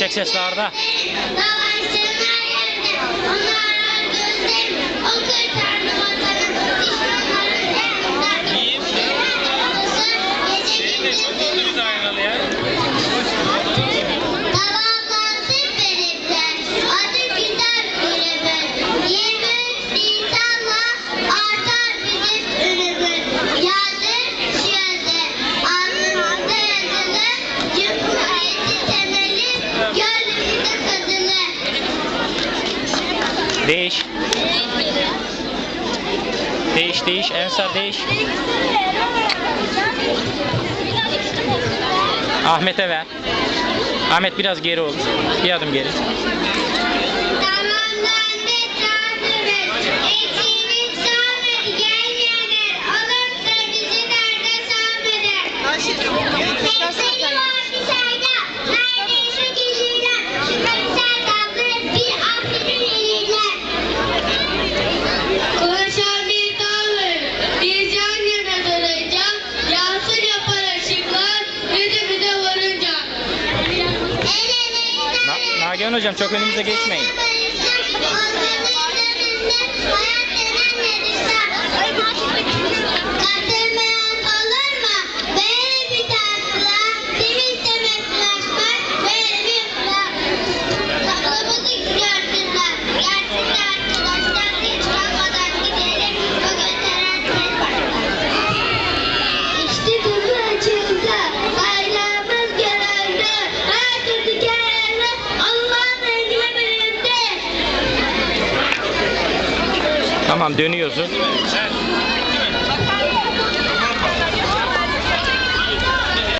180'larda Değiş. Değiş değiş Ensar değiş. Ahmet'e ver. Ahmet biraz geri ol. Bir adım geri. Tamam. Sayın hocam çok önümüze geçmeyin. Tamam dönüyorsun.